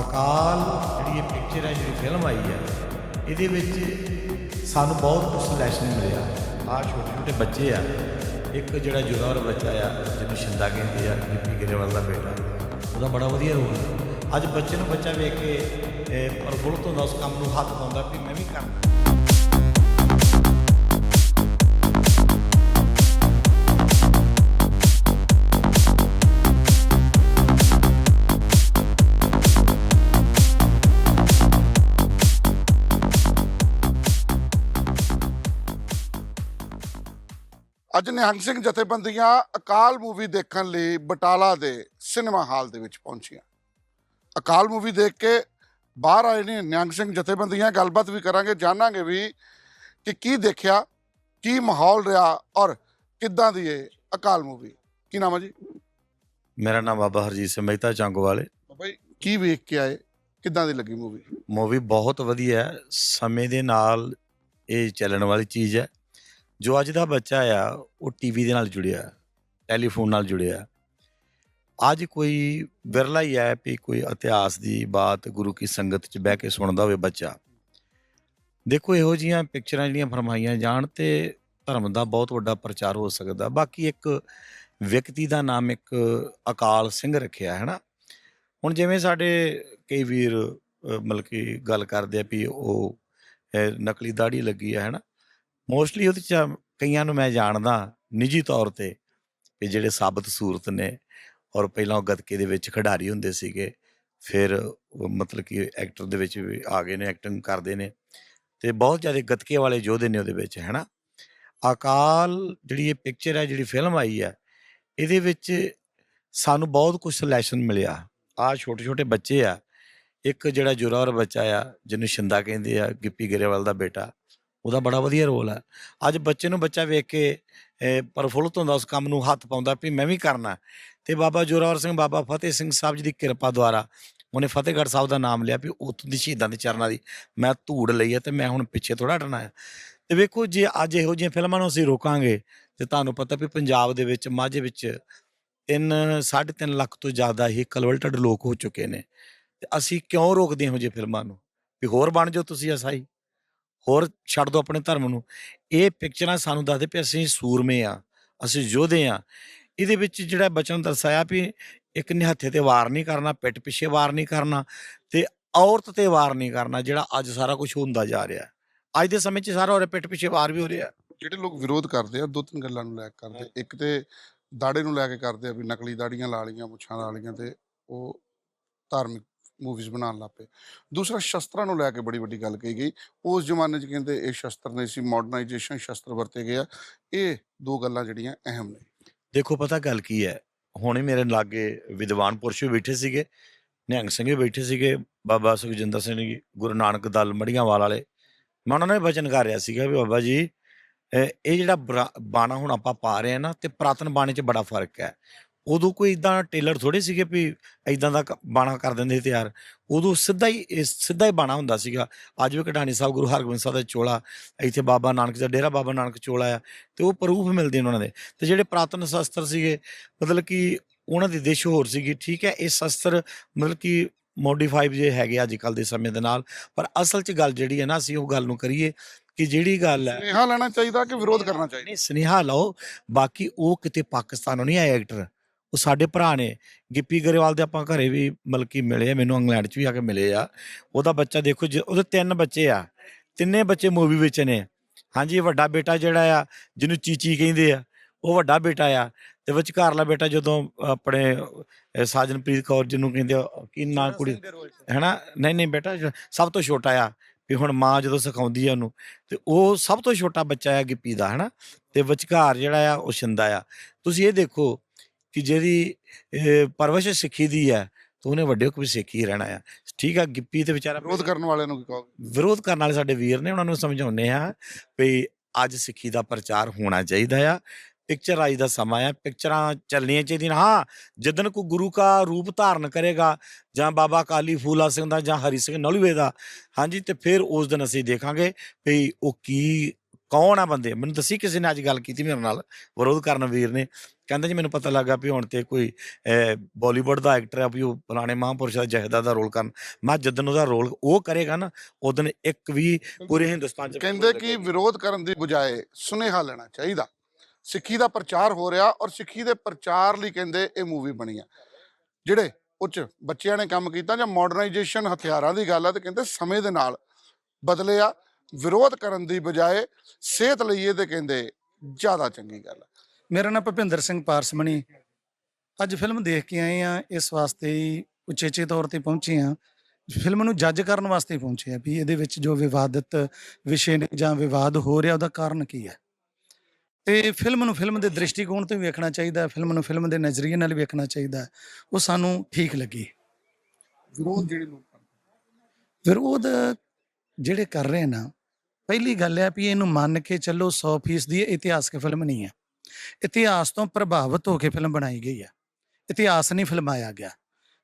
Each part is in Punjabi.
ਅਕਾਲ ਜਿਹੜੀ ਇਹ ਪਿਕਚਰ ਹੈ, ਜਿਹੜੀ ਫਿਲਮ ਆਈ ਹੈ, ਇਹਦੇ ਵਿੱਚ ਸਾਨੂੰ ਬਹੁਤ ਕੁਝ ਲੈਸਨ ਮਿਲਿਆ। ਆ ਛੋਟੇ ਛੋਟੇ ਬੱਚੇ ਆ। ਇੱਕ ਜਿਹੜਾ ਜੁਗਾਰ ਬੱਚਾ ਆ, ਜਿਹਨੂੰ ਸ਼ਿੰਦਾ ਕਹਿੰਦੇ ਆ ਗਿੱਪੀ ਗਰੇਵਾਲ ਦਾ ਬੇਟਾ। ਉਹਦਾ ਬੜਾ ਵਧੀਆ ਰੋਲ ਹੈ ਅੱਜ ਬੱਚੇ ਨੂੰ ਬੱਚਾ ਵੇਖ ਕੇ, ਇਹ ਪ੍ਰਫੁੱਲਤ ਹੁੰਦਾ ਉਸ ਕੰਮ ਨੂੰ ਹੱਥ ਪਾਉਂਦਾ ਵੀ ਮੈਂ ਵੀ ਕਰਾਂ। ਅੱਜ ਨਿਹੰਗ ਸਿੰਘ ਜਥੇਬੰਦੀਆਂ ਅਕਾਲ ਮੂਵੀ ਦੇਖਣ ਲਈ ਬਟਾਲਾ ਦੇ ਸਿਨੇਮਾ ਹਾਲ ਦੇ ਵਿੱਚ ਪਹੁੰਚੀਆਂ। ਅਕਾਲ ਮੂਵੀ ਦੇਖ ਕੇ ਬਾਹਰ ਆਏ ਨੇ ਨਿਹੰਗ ਸਿੰਘ ਜਥੇਬੰਦੀਆਂ ਗੱਲਬਾਤ ਵੀ ਕਰਾਂਗੇ ਜਾਣਾਂਗੇ ਵੀ ਕਿ ਕੀ ਦੇਖਿਆ ਕੀ ਮਾਹੌਲ ਰਿਹਾ ਔਰ ਕਿੱਦਾਂ ਦੀ ਇਹ ਅਕਾਲ ਮੂਵੀ। ਕੀ ਨਾਮ ਹੈ ਜੀ? ਮੇਰਾ ਨਾਮ ਬਾਬਾ ਹਰਜੀਤ ਸਿੰਘ ਮਹਿਤਾ ਚੰਗਵਾਲੇ ਬਾਬਾ ਜੀ ਕੀ ਵੇਖ ਕੇ ਆਏ? ਕਿੱਦਾਂ ਦੀ ਲੱਗੀ ਮੂਵੀ? ਮੂਵੀ ਬਹੁਤ ਵਧੀਆ ਹੈ। ਸਮੇਂ ਦੇ ਨਾਲ ਇਹ ਚੱਲਣ ਵਾਲੀ ਚੀਜ਼ ਹੈ। ਜੋ ਅੱਜ ਦਾ ਬੱਚਾ ਆ, ਉਹ ਟੀਵੀ ਦੇ ਨਾਲ ਜੁੜਿਆ ਟੈਲੀਫੋਨ ਨਾਲ ਜੁੜਿਆ। ਅੱਜ ਕੋਈ ਵਿਰਲਾ ਹੀ ਹੈ ਵੀ ਕੋਈ ਇਤਿਹਾਸ ਦੀ ਬਾਤ ਗੁਰੂ ਕੀ ਸੰਗਤ 'ਚ ਬਹਿ ਕੇ ਸੁਣਦਾ ਹੋਵੇ ਬੱਚਾ। ਦੇਖੋ ਇਹੋ ਜੀਆਂ ਪਿਕਚਰਾਂ ਜਿਹੜੀਆਂ ਫਰਮਾਈਆਂ ਜਾਣ ਤੇ ਧਰਮ ਦਾ ਬਹੁਤ ਵੱਡਾ ਪ੍ਰਚਾਰ ਹੋ ਸਕਦਾ। ਬਾਕੀ ਇੱਕ ਵਿਅਕਤੀ ਦਾ ਨਾਮ ਇੱਕ ਅਕਾਲ ਸਿੰਘ ਰੱਖਿਆ ਹੈ ਨਾ ਹੁਣ ਜਿਵੇਂ ਸਾਡੇ ਕਈ ਵੀਰ ਮਤਲਬ ਕਿ ਗੱਲ ਕਰਦੇ ਆ ਵੀ ਉਹ ਨਕਲੀ ਦਾੜੀ ਲੱਗੀ ਆ, ਹੈਨਾ? ਮੋਸਟਲੀ ਉਹਦੇ ਚ ਕਈਆਂ ਨੂੰ ਮੈਂ ਜਾਣਦਾ ਨਿੱਜੀ ਤੌਰ ਤੇ ਵੀ ਜਿਹੜੇ ਸਾਬਤ ਸੂਰਤ ਨੇ ਔਰ ਪਹਿਲਾਂ ਉਹ ਗੱਤਕੇ ਦੇ ਵਿੱਚ ਖਿਡਾਰੀ ਹੁੰਦੇ ਸੀਗੇ, ਫਿਰ ਮਤਲਬ ਕਿ ਐਕਟਰ ਦੇ ਵਿੱਚ ਵੀ ਆ ਗਏ ਨੇ ਐਕਟਿੰਗ ਕਰਦੇ ਨੇ ਤੇ ਬਹੁਤ ਜ਼ਿਆਦਾ ਗੱਤਕੇ ਵਾਲੇ ਯੋਧੇ ਨੇ ਉਹਦੇ ਵਿੱਚ, ਹੈਨਾ? ਅਕਾਲ ਜਿਹੜੀ ਇਹ ਪਿਕਚਰ ਹੈ, ਜਿਹੜੀ ਫਿਲਮ ਆਈ ਹੈ, ਇਹਦੇ ਵਿੱਚ ਸਾਨੂੰ ਬਹੁਤ ਕੁਝ ਲੈਸਨ ਮਿਲਿਆ। ਆ ਛੋਟੇ ਛੋਟੇ ਬੱਚੇ ਆ, ਇੱਕ ਜਿਹੜਾ ਜੁਰਾਵਰ ਬੱਚਾ ਆ, ਜਿਹਨੂੰ ਸ਼ਿੰਦਾ ਕਹਿੰਦੇ ਆ ਗਿੱਪੀ ਗਰੇਵਾਲ ਦਾ ਬੇਟਾ ਉਹਦਾ ਬੜਾ ਵਧੀਆ ਰੋਲ ਹੈ। ਅੱਜ ਬੱਚੇ ਨੂੰ ਬੱਚਾ ਵੇਖ ਕੇ, ਇਹ ਪ੍ਰਫੁੱਲਤ ਹੁੰਦਾ, ਉਸ ਕੰਮ ਨੂੰ ਹੱਥ ਪਾਉਂਦਾ ਵੀ ਮੈਂ ਵੀ ਕਰਨਾ। ਤੇ ਬਾਬਾ ਜੋਰਾਵਰ ਸਿੰਘ, ਬਾਬਾ ਫਤਿਹ ਸਿੰਘ ਸਾਹਿਬ ਜੀ ਦੀ ਕਿਰਪਾ ਦੁਆਰਾ ਉਹਨੇ ਫਤਿਹਗੜ੍ਹ ਸਾਹਿਬ ਦਾ ਨਾਮ ਲਿਆ ਵੀ ਉੱਥੋਂ ਦੀ ਸ਼ਹੀਦਾਂ ਦੇ ਚਰਨਾਂ ਦੀ ਮੈਂ ਧੂੜ ਲਈ ਹੈ ਤੇ ਮੈਂ ਹੁਣ ਪਿੱਛੇ ਥੋੜਾ ਹਟਣਾ ਹੈ। ਤੇ ਵੇਖੋ ਜੇ ਅੱਜ ਇਹੋ ਜਿਹੀਆਂ ਫਿਲਮਾਂ ਨੂੰ ਅਸੀਂ ਰੋਕਾਂਗੇ ਤੇ ਤੁਹਾਨੂੰ ਪਤਾ ਵੀ ਪੰਜਾਬ ਦੇ ਵਿੱਚ ਮਾਝੇ ਵਿੱਚ ਤਿੰਨ, ਸਾਢੇ ਤਿੰਨ ਲੱਖ ਤੋਂ ਜ਼ਿਆਦਾ ਹੀ ਕਨਵਰਟਡ ਲੋਕ ਹੋ ਚੁੱਕੇ ਨੇ। ਤੇ ਅਸੀਂ ਕਿਉਂ ਰੋਕਦੇ ਹਾਂ ਜਿਹੀਆਂ ਫਿਲਮਾਂ ਨੂੰ? ਵੀ ਹੋਰ ਬਣ ਜਾਓ ਤੁਸੀਂ ਅਸਾਈ ਹੋਰ ਛੱਡ ਦਿਓ ਆਪਣੇ ਧਰਮ ਨੂੰ। ਇਹ ਪਿਕਚਰਾਂ ਸਾਨੂੰ ਦੱਸਦੇ ਵੀ ਅਸੀਂ ਸੂਰਮੇ ਆ, ਅਸੀਂ ਯੋਧੇ ਆ। ਇਹਦੇ ਵਿੱਚ ਜਿਹੜਾ ਬਚਨ ਨੂੰ ਦਰਸਾਇਆ ਵੀ ਇੱਕ ਨਿਹੱਥੇ ਤੇ ਵਾਰ ਨਹੀਂ ਕਰਨਾ, ਪਿੱਠ ਪਿੱਛੇ ਵਾਰ ਨਹੀਂ ਕਰਨਾ ਤੇ ਔਰਤ ਤੇ ਵਾਰ ਨਹੀਂ ਕਰਨਾ, ਜਿਹੜਾ ਅੱਜ ਸਾਰਾ ਕੁਝ ਹੁੰਦਾ ਜਾ ਰਿਹਾ। ਅੱਜ ਦੇ ਸਮੇਂ 'ਚ ਸਾਰਾ ਹੋ ਰਿਹਾ, ਪਿੱਠ ਪਿੱਛੇ ਵਾਰ ਵੀ ਹੋ ਰਿਹਾ। ਜਿਹੜੇ ਲੋਕ ਵਿਰੋਧ ਕਰਦੇ ਆ, ਦੋ ਤਿੰਨ ਗੱਲਾਂ ਨੂੰ ਲੈ ਕੇ ਕਰਦੇ ਇੱਕ ਤੇ ਦਾੜੇ ਨੂੰ ਲੈ ਕੇ ਕਰਦੇ ਆ ਵੀ ਨਕਲੀ ਦਾੜੀਆਂ ਲਾ ਲਈਆਂ, ਮੁੱਛਾਂ ਲਾ ਲਈਆਂ ਤੇ ਉਹ ਧਾਰਮਿਕ ਮੂਵੀਜ਼ ਬਣਾਉਣ ਲੱਗ ਪਏ। ਦੂਸਰਾ ਸ਼ਸਤਰਾਂ ਨੂੰ ਲੈ ਕੇ ਬੜੀ ਵੱਡੀ ਗੱਲ ਕਹੀ ਗਈ। ਉਸ ਜ਼ਮਾਨੇ 'ਚ ਕਹਿੰਦੇ, ਇਹ ਸ਼ਸਤਰ ਨਹੀਂ ਸੀ ਮਾਡਰਨਾਈਜੇਸ਼ਨ ਸ਼ਸਤਰ ਵਰਤੇ ਗਏ ਇਹ ਦੋ ਗੱਲਾਂ ਜਿਹੜੀਆਂ ਅਹਿਮ ਨੇ। ਦੇਖੋ, ਪਤਾ ਗੱਲ ਕੀ ਹੈ? ਹੁਣੇ ਮੇਰੇ ਲਾਗੇ ਵਿਦਵਾਨ ਪੁਰਸ਼ ਵੀ ਬੈਠੇ ਸੀਗੇ, ਨਿਹੰਗ ਸਿੰਘ ਵੀ ਬੈਠੇ ਸੀਗੇ, ਬਾਬਾ ਸੁਖਜਿੰਦਰ ਸਿੰਘ ਜੀ, ਗੁਰੂ ਨਾਨਕ ਦਲ ਮੜੀਆਂ ਵਾਲੇ। ਮੈਂ ਉਹਨਾਂ ਨੇ ਵਚਨ ਕਰ ਰਿਹਾ ਸੀਗਾ ਵੀ ਬਾਬਾ ਜੀ, ਇਹ ਜਿਹੜਾ ਬਾਣਾ ਹੁਣ ਆਪਾਂ ਪਾ ਰਹੇ ਆ ਨਾ, ਤੇ ਪ੍ਰਾਤਨ ਬਾਣੇ 'ਚ ਬੜਾ ਫ਼ਰਕ ਹੈ। ਉਦੋਂ ਕੋਈ ਇਦਾਂ ਟੇਲਰ ਥੋੜੇ ਸੀਗੇ ਵੀ ਇਦਾਂ ਦਾ ਬਾਣਾ ਕਰ ਦਿੰਦੇ ਤਿਆਰ। ਉਦੋਂ ਸਿੱਧਾ ਹੀ ਸਿੱਧਾ ਹੀ ਬਾਣਾ ਹੁੰਦਾ ਸੀਗਾ ਅੱਜ ਵੀ ਕਢਾਣੀ ਸਾਹਿਬ ਗੁਰੂ ਹਰਗੋਬਿੰਦ ਸਾਹਿਬ ਦਾ ਚੋਲਾ ਇੱਥੇ ਬਾਬਾ ਨਾਨਕ ਦਾ ਡੇਰਾ ਬਾਬਾ ਨਾਨਕ ਚੋਲਾ ਆ ਤੇ ਉਹ ਪ੍ਰੂਫ ਮਿਲਦੇ ਨੇ ਉਹਨਾਂ ਦੇ। ਤੇ ਜਿਹੜੇ ਪ੍ਰਾਤਨ ਸ਼ਸਤਰ ਸੀਗੇ ਮਤਲਬ ਕਿ ਉਹਨਾਂ ਦੀ ਦਿਸ਼ ਹੋਰ ਸੀਗੀ ਠੀਕ ਹੈ ਇਹ ਸ਼ਸਤਰ ਮਤਲਬ ਕਿ ਮੋਡੀਫਾਈਡ ਜੇ ਹੈਗੇ ਅੱਜ ਕੱਲ ਦੇ ਸਮੇਂ ਦੇ ਨਾਲ ਪਰ ਅਸਲ 'ਚ ਗੱਲ ਜਿਹੜੀ ਹੈ ਨਾ ਅਸੀਂ ਉਹ ਗੱਲ ਨੂੰ ਕਰੀਏ ਕਿ ਜਿਹੜੀ ਗੱਲ ਹੈ ਸੁਨੇਹਾ ਲੈਣਾ ਚਾਹੀਦਾ ਕਿ ਵਿਰੋਧ ਕਰਨਾ ਚਾਹੀਦਾ? ਨਹੀਂ ਸੁਨੇਹਾ ਲਓ ਬਾਕੀ ਉਹ ਕਿਤੇ ਪਾਕਿਸਤਾਨੋਂ ਨਹੀਂ ਆਏ ਐਕਟਰ ਉਹ ਸਾਡੇ ਭਰਾ ਨੇ ਗਿੱਪੀ ਗਰੇਵਾਲ ਦੇ ਆਪਾਂ ਘਰੇ ਵੀ ਮਤਲਬ ਕਿ ਮਿਲੇ ਆ ਮੈਨੂੰ ਇੰਗਲੈਂਡ 'ਚ ਵੀ ਆ ਕੇ ਮਿਲੇ ਆ। ਉਹਦਾ ਬੱਚਾ ਦੇਖੋ ਉਹਦੇ ਤਿੰਨ ਬੱਚੇ ਆ ਤਿੰਨੇ ਬੱਚੇ ਮੂਵੀ ਵਿੱਚ ਨੇ। ਹਾਂਜੀ ਵੱਡਾ ਬੇਟਾ ਜਿਹੜਾ ਆ ਜਿਹਨੂੰ ਚੀਚੀ ਕਹਿੰਦੇ ਆ ਉਹ ਵੱਡਾ ਬੇਟਾ ਆ ਤੇ ਵਿਚਕਾਰਲਾ ਬੇਟਾ ਜਦੋਂ ਆਪਣੇ ਸਾਜਨਪ੍ਰੀਤ ਕੌਰ ਜਿਹਨੂੰ ਕਹਿੰਦੇ ਆ, ਕੀ ਨਾਂ ਕੁੜੀ? ਹੈਨਾ? ਨਹੀਂ ਨਹੀਂ ਬੇਟਾ ਸਭ ਤੋਂ ਛੋਟਾ ਆ ਵੀ ਹੁਣ ਮਾਂ ਜਦੋਂ ਸਿਖਾਉਂਦੀ ਆ ਉਹਨੂੰ ਤੇ ਉਹ ਸਭ ਤੋਂ ਛੋਟਾ ਬੱਚਾ ਆ ਗਿੱਪੀ ਦਾ ਹੈਨਾ? ਤੇ ਵਿਚਕਾਰ ਜਿਹੜਾ ਆ ਉਹ ਸ਼ਿੰਦਾ ਆ। ਤੁਸੀਂ ਇਹ ਦੇਖੋ ਕਿ ਜਿਹਦੀ ਇਹ, ਪਰਵਰਿਸ਼ ਸਿੱਖੀ ਦੀ ਹੈ ਤਾਂ ਉਹਨੇ ਵੱਡੇ ਹੋ ਕੇ ਵੀ ਸਿੱਖੀ ਹੀ ਰਹਿਣਾ ਆ। ਠੀਕ ਆ ਗਿੱਪੀ ਤੇ ਵਿਚਾਰਾ ਵਿਰੋਧ ਕਰਨ ਵਾਲਿਆਂ ਨੂੰ ਕੀ ਕਹੋਗੇ? ਵਿਰੋਧ ਕਰਨ ਵਾਲੇ ਸਾਡੇ ਵੀਰ ਨੇ ਉਹਨਾਂ ਨੂੰ ਸਮਝਾਉਂਦੇ ਆ ਵੀ ਅੱਜ ਸਿੱਖੀ ਦਾ ਪ੍ਰਚਾਰ ਹੋਣਾ ਚਾਹੀਦਾ ਆ। ਪਿਕਚਰ ਅੱਜ ਦਾ ਸਮਾਂ ਆ ਪਿਕਚਰਾਂ ਚੱਲਣੀਆਂ ਚਾਹੀਦੀਆਂ ਹਾਂ ਜਦਨ ਕੋ ਗੁਰੂ ਕਾ ਰੂਪ ਧਾਰਨ ਕਰੇਗਾ ਜਾਂ ਬਾਬਾ ਕਾਲੀ ਫੂਲਾ ਸਿੰਘ ਦਾ ਜਾਂ ਹਰੀ ਸਿੰਘ ਨਲੂਏ ਦਾ ਹਾਂਜੀ ਤੇ ਫਿਰ ਉਸ ਦਿਨ ਅਸੀਂ ਦੇਖਾਂਗੇ ਵੀ ਉਹ ਕੀ ਕੌਣ ਆ ਬੰਦੇ? ਮੈਨੂੰ ਦੱਸੀ ਕਿਸੇ ਨੇ ਅੱਜ ਗੱਲ ਕੀਤੀ ਮੇਰੇ ਨਾਲ? ਵਿਰੋਧ ਕਰਨ ਵੀਰ ਨੇ। ਕਹਿੰਦਾ ਜੀ ਮੈਨੂੰ ਪਤਾ ਲੱਗਾ ਵੀ ਹੁਣ ਤੇ ਕੋਈ ਬਾਲੀਵੁੱਡ ਦਾ ਐਕਟਰ ਆ ਵੀ ਉਹ ਪੁਰਾਣੇ ਮਹਾਂਪੁਰਸ਼ ਦਾ ਜਹਦਾ ਦਾ ਰੋਲ ਕਰਨ। ਮੈਂ ਜਦੋਂ ਉਹਦਾ ਰੋਲ ਉਹ ਕਰੇਗਾ ਨਾ ਉਦੋਂ ਇੱਕ ਵੀ ਪੂਰੇ ਹਿੰਦੁਸਤਾਨ ਚ ਕਹਿੰਦੇ ਕਿ ਵਿਰੋਧ ਕਰਨ ਦੀ ਬਜਾਏ ਸੁਨੇਹਾ ਲੈਣਾ ਚਾਹੀਦਾ। ਸਿੱਖੀ ਦਾ ਪ੍ਰਚਾਰ ਹੋ ਰਿਹਾ ਔਰ ਸਿੱਖੀ ਦੇ ਪ੍ਰਚਾਰ ਲਈ ਕਹਿੰਦੇ ਇਹ ਮੂਵੀ ਬਣੀ ਆ। ਜਿਹੜੇ ਉੱਚ ਬੱਚਿਆਂ ਨੇ ਕੰਮ ਕੀਤਾ ਜਾਂ ਮਾਡਰਨਾਈਜੇਸ਼ਨ ਹਥਿਆਰਾਂ ਦੀ ਗੱਲ ਹੈ ਤੇ ਕਹਿੰਦੇ ਸਮੇਂ ਦੇ ਨਾਲ ਬਦਲੇ ਆ। ਵਿਰੋਧ ਕਰਨ ਦੀ ਬਜਾਏ ਸਿਹਤ ਲਈ ਇਹ ਤੇ ਕਹਿੰਦੇ ਜ਼ਿਆਦਾ ਚੰਗੀ ਗੱਲ ਹੈ ਮੇਰਾ ਨਾਮ ਭੁਪਿੰਦਰ ਸਿੰਘ ਪਾਰਸਮਣੀ। ਅੱਜ ਫਿਲਮ ਦੇਖ ਕੇ ਆਏ ਆ ਇਸ ਵਾਸਤੇ ਹੀ ਉਚੇਚੇ ਤੌਰ ਤੇ ਪਹੁੰਚੇ ਆ ਫਿਲਮ ਨੂੰ ਜੱਜ ਕਰਨ ਵਾਸਤੇ ਪਹੁੰਚੇ ਆ ਵੀ ਇਹਦੇ ਵਿੱਚ ਜੋ ਵਿਵਾਦਿਤ ਵਿਸ਼ੇ ਨੇ ਜਾਂ ਵਿਵਾਦ ਹੋ ਰਿਹਾ ਉਹਦਾ ਕਾਰਨ ਕੀ ਹੈ? ਤੇ ਫਿਲਮ ਨੂੰ ਫਿਲਮ ਦੇ ਦ੍ਰਿਸ਼ਟੀਕੋਣ ਤੋਂ ਵੀ ਵੇਖਣਾ ਚਾਹੀਦਾ ਹੈ ਫਿਲਮ ਨੂੰ ਫਿਲਮ ਦੇ ਨਜ਼ਰੀਏ ਨਾਲ ਵੇਖਣਾ ਚਾਹੀਦਾ ਹੈ। ਉਹ ਸਾਨੂੰ ਠੀਕ ਲੱਗੀ। ਵਿਰੋਧ ਜਿਹੜੇ ਲੋਕ ਵਿਰੋਧ ਜਿਹੜੇ ਕਰ ਰਹੇ ਨਾ ਪਹਿਲੀ ਗੱਲ ਹੈ ਵੀ ਇਹਨੂੰ ਮੰਨ ਕੇ ਚੱਲੋ 100% ਦੀ ਇਹ ਇਤਿਹਾਸਕ ਫਿਲਮ ਨਹੀਂ ਹੈ। ਇਤਿਹਾਸ ਤੋਂ ਪ੍ਰਭਾਵਿਤ ਹੋ ਕੇ ਫਿਲਮ ਬਣਾਈ ਗਈ ਹੈ। ਇਤਿਹਾਸ ਨਹੀਂ ਫਿਲਮਾਇਆ ਗਿਆ।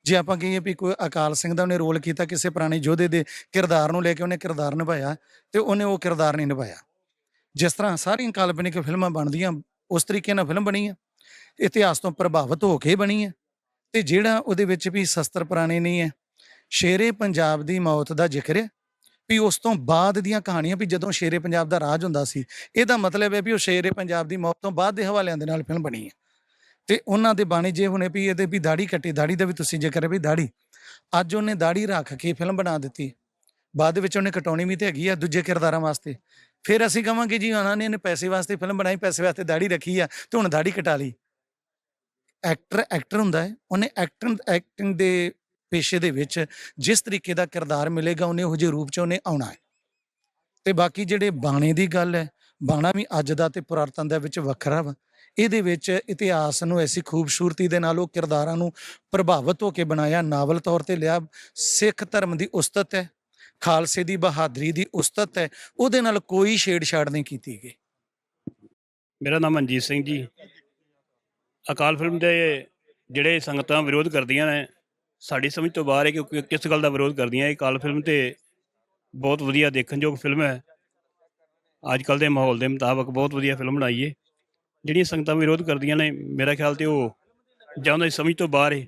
ਜੇ ਆਪਾਂ ਕਹੀਏ ਵੀ ਕੋਈ ਅਕਾਲ ਸਿੰਘ ਦਾ ਉਹਨੇ ਰੋਲ ਕੀਤਾ ਕਿਸੇ ਪੁਰਾਣੇ ਯੋਧੇ ਦੇ ਕਿਰਦਾਰ ਨੂੰ ਲੈ ਕੇ ਉਹਨੇ ਕਿਰਦਾਰ ਨਿਭਾਇਆ ਤੇ ਉਹਨੇ ਉਹ ਕਿਰਦਾਰ ਨਹੀਂ ਨਿਭਾਇਆ। ਜਿਸ ਤਰ੍ਹਾਂ ਸਾਰੀਆਂ ਕਾਲਪਨਿਕ ਫਿਲਮਾਂ ਬਣਦੀਆਂ, ਉਸ ਤਰੀਕੇ ਨਾਲ ਫਿਲਮ ਬਣੀ ਹੈ। ਇਤਿਹਾਸ ਤੋਂ ਪ੍ਰਭਾਵਿਤ ਹੋ ਕੇ ਬਣੀ ਹੈ। ਤੇ ਜਿਹੜਾ ਉਹਦੇ ਵਿੱਚ ਵੀ ਸ਼ਸਤਰ ਪੁਰਾਣੇ ਨਹੀਂ ਹੈ, ਸ਼ੇਰੇ ਪੰਜਾਬ ਦੀ ਮੌਤ ਦਾ ਜ਼ਿਕਰ ਹੈ। ਵੀ ਉਸ ਤੋਂ ਬਾਅਦ ਦੀਆਂ ਕਹਾਣੀਆਂ ਵੀ ਜਦੋਂ ਸ਼ੇਰੇ ਪੰਜਾਬ ਦਾ ਰਾਜ ਹੁੰਦਾ ਸੀ, ਇਹਦਾ ਮਤਲਬ ਹੈ ਵੀ ਉਹ ਸ਼ੇਰੇ ਪੰਜਾਬ ਦੀ ਮੌਤ ਤੋਂ ਬਾਅਦ ਦੇ ਹਵਾਲਿਆਂ ਦੇ ਨਾਲ ਫਿਲਮ ਬਣੀ ਹੈ। ਤੇ ਉਹਨਾਂ ਦੇ ਬਾਣੀ ਜੇ ਹੁਣੇ ਵੀ ਇਹਦੇ ਵੀ ਦਾੜੀ ਕੱਟੀ ਦਾੜੀ ਦਾ ਵੀ ਤੁਸੀਂ ਜ਼ਿਕਰ ਹੈ ਵੀ ਦਾੜੀ ਅੱਜ ਉਹਨੇ ਦਾੜੀ ਰੱਖ ਕੇ ਫਿਲਮ ਬਣਾ ਦਿੱਤੀ ਬਾਅਦ ਵਿੱਚ ਉਹਨੇ ਕਟਾਉਣੀ ਵੀ ਤੇ ਹੈਗੀ ਆ ਦੂਜੇ ਕਿਰਦਾਰਾਂ ਵਾਸਤੇ। ਫਿਰ ਅਸੀਂ ਕਹਾਂਗੇ ਜੀ ਉਹਨਾਂ ਨੇ ਇਹਨੇ ਪੈਸੇ ਵਾਸਤੇ ਫਿਲਮ ਬਣਾਈ, ਪੈਸੇ ਵਾਸਤੇ ਦਾੜੀ ਰੱਖੀ ਆ ਤੇ ਹੁਣ ਦਾੜੀ ਕਟਾ ਲਈ। ਐਕਟਰ ਐਕਟਰ ਹੁੰਦਾ ਹੈ, ਉਹਨੇ ਐਕਟਰ, ਐਕਟਿੰਗ ਦੇ ਪੇਸ਼ੇ ਦੇ ਵਿੱਚ ਜਿਸ ਤਰੀਕੇ ਦਾ ਕਿਰਦਾਰ ਮਿਲੇਗਾ, ਉਹਨੇ ਉਹ ਜਿਹੇ ਰੂਪ 'ਚ ਉਹਨੇ ਆਉਣਾ ਹੈ। ਤੇ ਬਾਕੀ ਜਿਹੜੇ ਬਾਣੇ ਦੀ ਗੱਲ ਹੈ, ਬਾਣਾ ਵੀ ਅੱਜ ਦਾ ਤੇ ਪੁਰਾਤਨ ਦੇ ਵਿੱਚ ਵੱਖਰਾ ਵਾ। ਇਹਦੇ ਵਿੱਚ ਇਤਿਹਾਸ ਨੂੰ ਐਸੀ ਖੂਬਸੂਰਤੀ ਦੇ ਨਾਲ ਉਹ ਕਿਰਦਾਰਾਂ ਨੂੰ ਪ੍ਰਭਾਵਿਤ ਹੋ ਕੇ ਬਣਾਇਆ, ਨਾਵਲ ਤੌਰ ਤੇ ਲਿਆ। ਸਿੱਖ ਧਰਮ ਦੀ ਉਸਤਤ ਹੈ, ਖਾਲਸੇ ਦੀ ਬਹਾਦਰੀ ਦੀ ਉਸਤਤ ਹੈ, ਉਹਦੇ ਨਾਲ ਕੋਈ ਛੇੜਛਾੜ ਨਹੀਂ ਕੀਤੀ ਗਈ। ਮੇਰਾ ਨਾਮ ਮਨਜੀਤ ਸਿੰਘ ਜੀ। ਅਕਾਲ ਫਿਲਮ ਦੇ ਜਿਹੜੇ ਸੰਗਤਾਂ ਵਿਰੋਧ ਕਰਦੀਆਂ ਨੇ ਸਾਡੀ ਸਮਝ ਤੋਂ ਬਾਹਰ ਹੈ ਕਿ ਕਿਸ ਗੱਲ ਦਾ ਵਿਰੋਧ ਕਰਦੀਆਂ ਇਹ ਅਕਾਲ ਫਿਲਮ ਤੇ ਬਹੁਤ ਵਧੀਆ ਦੇਖਣਯੋਗ ਫਿਲਮ ਹੈ। ਅੱਜ ਕੱਲ ਦੇ ਮਾਹੌਲ ਦੇ ਮੁਤਾਬਕ ਬਹੁਤ ਵਧੀਆ ਫਿਲਮ ਬਣਾਈ ਹੈ ਜਿਹੜੀਆਂ ਸੰਗਤਾਂ ਵਿਰੋਧ ਕਰਦੀਆਂ ਨੇ ਮੇਰਾ ਖਿਆਲ ਤੇ ਉਹ ਜਾਂ ਉਹਨਾਂ ਦੀ ਸਮਝ ਤੋਂ ਬਾਹਰ ਹੈ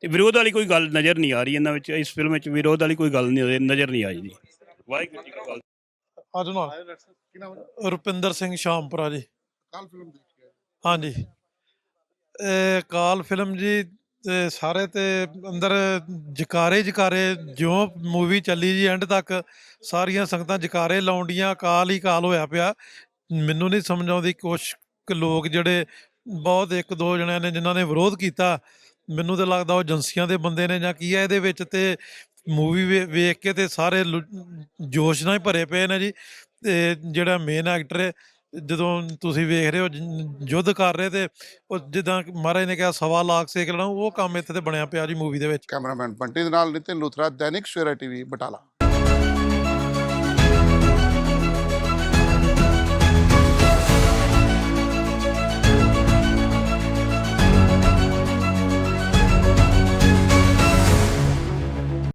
ਤੇ ਵਿਰੋਧ ਵਾਲੀ ਕੋਈ ਗੱਲ ਨਜ਼ਰ ਨਹੀਂ ਆ ਰਹੀ ਇਹਨਾਂ ਵਿੱਚ ਇਸ ਫਿਲਮ ਵਿੱਚ ਵਿਰੋਧ ਵਾਲੀ ਕੋਈ ਗੱਲ ਨਹੀਂ ਨਜ਼ਰ ਨਹੀਂ ਆਈ ਜੀ ਵਾਹਿਗੁਰੂ ਜੀ ਕਾ ਖਾਲਸਾ। ਅੱਜ ਨਾਲ ਰੁਪਿੰਦਰ ਸਿੰਘ ਸ਼ਾਮਪੁਰਾ ਜੀ। ਕੱਲ ਫਿਲਮ ਦੇਖੀ ਹੈ। ਹਾਂਜੀ। ਇਹ ਕਾਲ ਫਿਲਮ ਜੀ ਤੇ ਸਾਰੇ ਤੇ ਅੰਦਰ ਜਕਾਰੇ ਜਕਾਰੇ ਜਿਉਂ ਮੂਵੀ ਚੱਲੀ ਜੀ ਐਂਡ ਤੱਕ, ਸਾਰੀਆਂ ਸੰਗਤਾਂ ਜਕਾਰੇ ਲਾਉਂਦੀਆਂ ਕਾਲ ਹੀ ਕਾਲ ਹੋਇਆ ਪਿਆ। ਮੈਨੂੰ ਨਹੀਂ ਸਮਝ ਆਉਂਦੀ ਕੁਛ ਕੁ ਲੋਕ ਜਿਹੜੇ ਬਹੁਤ ਇੱਕ ਦੋ ਜਣਿਆਂ ਨੇ ਜਿਨ੍ਹਾਂ ਨੇ ਵਿਰੋਧ ਕੀਤਾ, ਮੈਨੂੰ ਤਾਂ ਲੱਗਦਾ ਉਹ ਏਜੰਸੀਆਂ ਦੇ ਬੰਦੇ ਨੇ ਜਾਂ ਕੀ ਹੈ ਇਹਦੇ ਵਿੱਚ ਤੇ ਮੂਵੀ ਵੇਖ ਕੇ ਤੇ ਸਾਰੇ ਲੁ- ਜੋਸ਼ ਨਾਲ ਹੀ ਭਰੇ ਪਏ ਨੇ ਜੀ। ਤੇ ਜਿਹੜਾ ਮੇਨ ਐਕਟਰ ਹੈ ਜਦੋਂ ਤੁਸੀਂ ਵੇਖ ਰਹੇ ਹੋ ਯੁੱਧ ਕਰ ਰਹੇ ਤੇ ਉਹ ਜਿੱਦਾਂ ਮਹਾਰਾਜ ਨੇ ਕਿਹਾ ਸਵਾ ਲੱਖ ਸੇਕ ਲੈਣਾ, ਉਹ ਕੰਮ ਇੱਥੇ ਤੇ ਬਣਿਆ ਪਿਆ ਜੀ ਮੂਵੀ ਦੇ ਵਿੱਚ। ਕੈਮਰਾਮੈਨ ਬੰਟੀ ਦੇ ਨਾਲ ਨਿਤਿਨ ਲੁਥਰਾ, ਦੈਨਿਕ ਸਵੇਰਾ ਟੀਵੀ, ਬਟਾਲਾ।